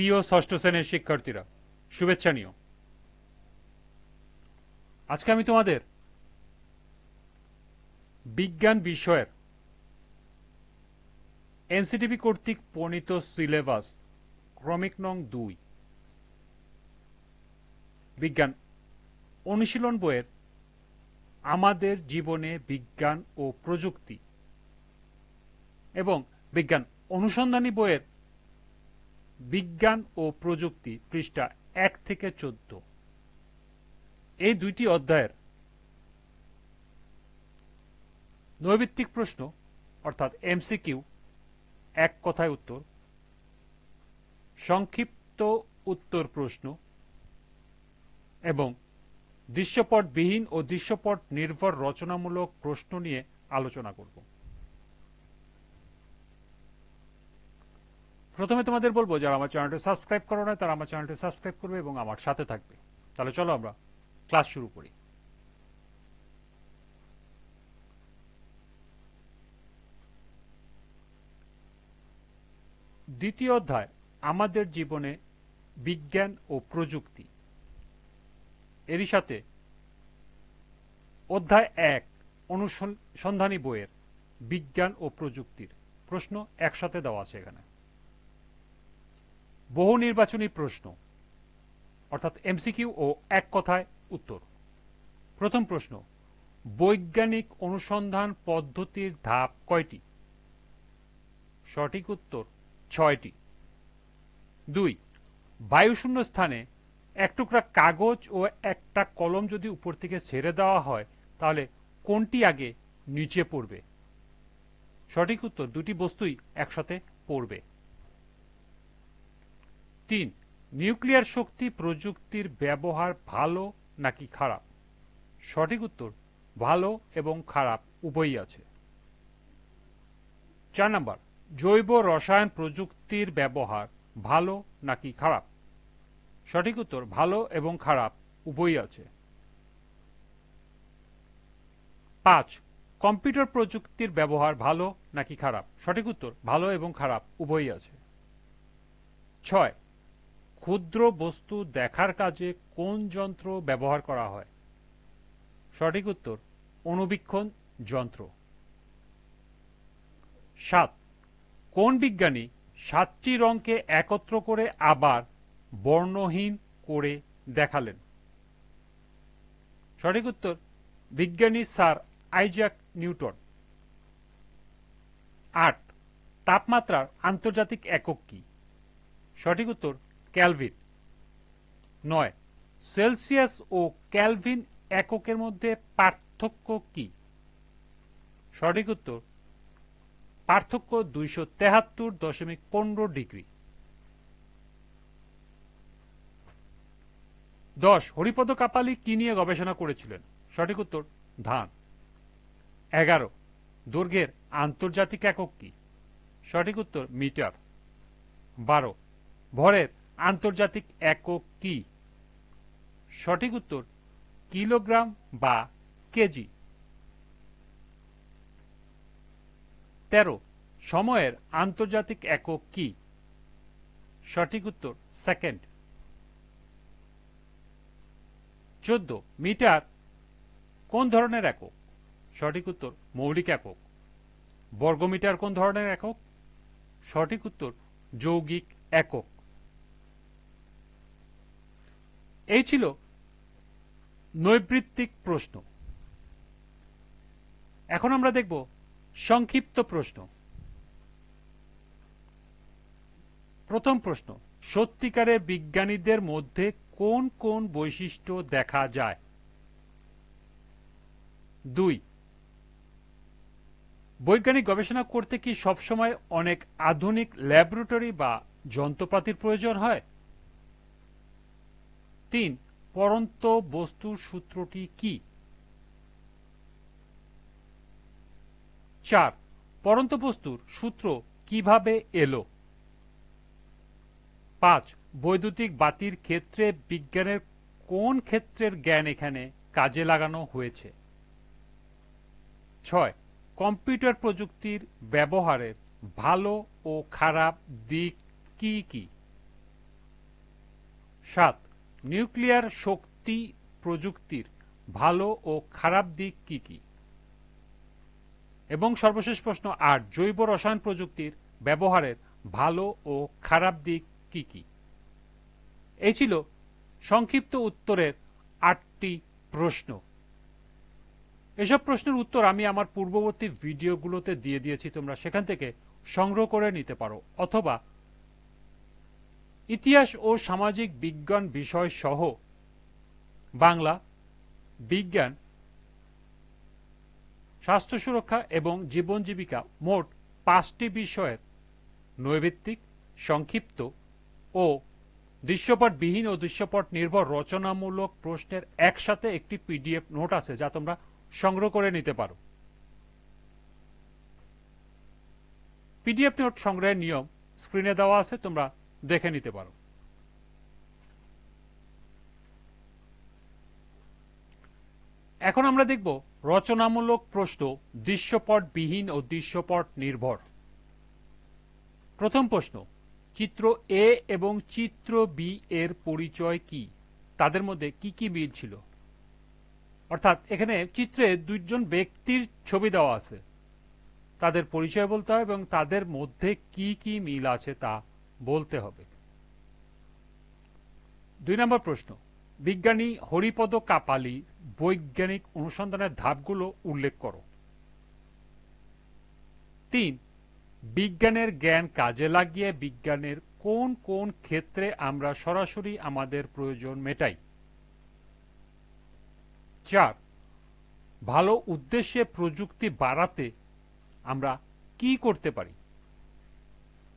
প্রিয় ষষ্ঠ শ্রেণির শিক্ষার্থীরা, শুভেচ্ছা নিও। আজকে আমি তোমাদের বিজ্ঞান বিষয়ের এনসিটিভি কর্তৃক প্রণীত সিলেবাস, ক্রমিক নং দুই, বিজ্ঞান অনুশীলন বইয়ের আমাদের জীবনে বিজ্ঞান ও প্রযুক্তি এবং বিজ্ঞান অনুসন্ধানী বইয়ের বিজ্ঞান ও প্রযুক্তি পৃষ্ঠা এক থেকে চোদ্দ। এই দুইটি অধ্যায়ের নৈবিত্তিক প্রশ্ন, অর্থাৎ এমসিকিউ, এক কথায় উত্তর। সংক্ষিপ্ত উত্তর প্রশ্ন এবং দৃশ্যপটবিহীন ও দৃশ্যপট নির্ভর রচনামূলক প্রশ্ন নিয়ে আলোচনা করব। প্রথমে তোমাদের বলব, যারা আমার চ্যানেলটি সাবস্ক্রাইব করো না, তারা আমার চ্যানেলটি সাবস্ক্রাইব করবে এবং আমার সাথে থাকবে। তাহলে চলো আমরা ক্লাস শুরু করি। দ্বিতীয় অধ্যায়, আমাদের জীবনে বিজ্ঞান ও প্রযুক্তি। এরই সাথে অধ্যায় এক অনুসন্ধানী বইয়ের বিজ্ঞান ও প্রযুক্তির প্রশ্ন একসাথে দেওয়া আছে এখানে। বহু নির্বাচনী প্রশ্ন। অর্থাৎ এমসিকিউ ও এক কথায় উত্তর। প্রথম প্রশ্ন, বৈজ্ঞানিক অনুসন্ধান পদ্ধতির ধাপ কয়টি? সঠিক উত্তর, ছয়টি। দুই, বায়ুশূন্য স্থানে এক টুকরা কাগজ ও একটা কলম যদি উপর থেকে ছেড়ে দেওয়া হয়, তাহলে কোনটি আগে নিচে পড়বে? সঠিক উত্তর, দুটি বস্তুই একসাথে পড়বে। তিন, নিউক্লিয়ার শক্তি প্রযুক্তির ব্যবহার ভালো নাকি খারাপ? সঠিক উত্তর, ভালো এবং খারাপ, উভয়ই আছে। চার নাম্বার, জৈব রসায়ন প্রযুক্তির ব্যবহার ভালো নাকি খারাপ? সঠিক উত্তর, ভালো এবং খারাপ, উভয়ই আছে। পাঁচ, কম্পিউটার প্রযুক্তির ব্যবহার ভালো নাকি খারাপ? সঠিক উত্তর, ভালো এবং খারাপ, উভয়ই আছে। ছয় ক্ষুদ্র বস্তু দেখার কাজে কোন যন্ত্র ব্যবহার করা হয়? সঠিক উত্তর অনুবীক্ষণ যন্ত্র। সাত, কোন বিজ্ঞানী সাতটি রঙকে একত্র করে আবার বর্ণহীন করে দেখালেন? সঠিক উত্তর, বিজ্ঞানী স্যার আইজাক নিউটন। আট, তাপমাত্রার আন্তর্জাতিক একক কি? সঠিক উত্তর ক্যালভিন। নয়, সেলসিয়াস ও ক্যালভিন এককের মধ্যে পার্থক্য কি? সঠিক উত্তর, পার্থক্য দুইশো তেহাত্তর দশমিক পনেরো ডিগ্রি। দশ, হরিপদ কাপালি কি নিয়ে গবেষণা করেছিলেন? সঠিক উত্তর, ধান। এগারো দৈর্ঘ্যের আন্তর্জাতিক একক কি? সঠিক উত্তর, মিটার। বারো, ভরের আন্তর্জাতিক একক কি? সঠিক উত্তর, কিলোগ্রাম বা কেজি। তেরো, সময়ের আন্তর্জাতিক একক কি? সঠিক উত্তর, সেকেন্ড। চোদ্দ, মিটার কোন ধরনের একক? সঠিক উত্তর, মৌলিক একক। বর্গমিটার কোন ধরনের একক? সঠিক উত্তর, যৌগিক একক। এই ছিল নৈবৃত্তিক প্রশ্ন। এখন আমরা দেখব সংক্ষিপ্ত প্রশ্ন। প্রথম প্রশ্ন সত্যিকারে বিজ্ঞানীদের মধ্যে কোন কোন বৈশিষ্ট্য দেখা যায়? দুই, বৈজ্ঞানিক গবেষণা করতে কি সবসময় অনেক আধুনিক ল্যাবরেটরি বা যন্ত্রপাতির প্রয়োজন হয়? তিন, পরন্ত বস্তুর সূত্রটি কি? চার, পরন্ত বস্তুর সূত্র কীভাবে এলো? পাঁচ, বৈদ্যুতিক বাতির ক্ষেত্রে বিজ্ঞানের কোন ক্ষেত্রের জ্ঞান এখানে কাজে লাগানো হয়েছে? ছয়, কম্পিউটার প্রযুক্তির ব্যবহারের ভালো ও খারাপ দিক কি কি? সাত নিউক্লিয়ার শক্তি প্রযুক্তির ভালো ও খারাপ দিক কি কি? এবং সর্বশেষ প্রশ্ন আট জৈব রসায়ন প্রযুক্তির ব্যবহারের ভালো ও খারাপ দিক কি কি? এই ছিল সংক্ষিপ্ত উত্তরের আটটি প্রশ্ন। এসব প্রশ্নের উত্তর আমি আমার পূর্ববর্তী ভিডিওগুলোতে দিয়ে দিয়েছি, তোমরা সেখান থেকে সংগ্রহ করে নিতে পারো, অথবা ইতিহাস ও সামাজিক বিজ্ঞান বিষয় সহ বাংলা, বিজ্ঞান, স্বাস্থ্য সুরক্ষা এবং জীবন জীবিকা মোট পাঁচটি বিষয়ের নৈভিত্তিক, সংক্ষিপ্ত ও দৃশ্যপটবিহীন ও দৃশ্যপট নির্ভর রচনামূলক প্রশ্নের একসাথে একটি পিডিএফ নোট আছে যা তোমরা সংগ্রহ করে নিতে পারো। পিডিএফ নোট সংগ্রহের নিয়ম স্ক্রিনে দেওয়া আছে, তোমরা দেখে নিতে পারো। এখন আমরা দেখব রচনামূলক প্রশ্ন দৃশ্যপটবিহীন ও দৃশ্যপট নির্ভর প্রথম প্রশ্ন, চিত্র এ এবং চিত্র বি এর পরিচয় কি? তাদের মধ্যে কি কি মিল ছিল? অর্থাৎ এখানে চিত্রে দুইজন ব্যক্তির ছবি দেওয়া আছে। তাদের পরিচয় বলতে হবে এবং তাদের মধ্যে কি কি মিল আছে তা বলতে হবে। দুই নম্বর প্রশ্ন। বিজ্ঞানী হরিপদ কাপালি বৈজ্ঞানিক অনুসন্ধানের ধাপগুলো উল্লেখ করো। তিন, বিজ্ঞানের জ্ঞান কাজে লাগিয়ে বিজ্ঞানের কোন কোন ক্ষেত্রে আমরা সরাসরি আমাদের প্রয়োজন মেটাই? চার, ভালো উদ্দেশ্যে প্রযুক্তি বাড়াতে আমরা কি করতে পারি?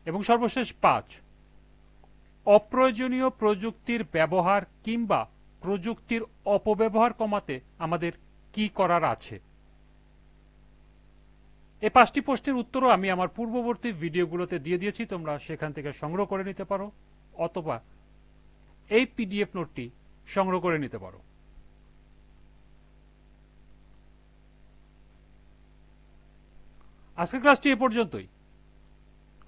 এবং সর্বশেষ পাঁচ, অপ্রয়োজনীয় প্রযুক্তির ব্যবহার কিংবা প্রযুক্তির অপব্যবহার কমাতে আমাদের কি করার আছে? এই পাঁচটি প্রশ্নের উত্তরও আমি আমার পূর্ববর্তী ভিডিওগুলোতে দিয়ে দিয়েছি, তোমরা সেখান থেকে সংগ্রহ করে নিতে পারো, অথবা এই পিডিএফ নোটটি সংগ্রহ করে নিতে পারো। আজকের ক্লাসটি এ পর্যন্তই।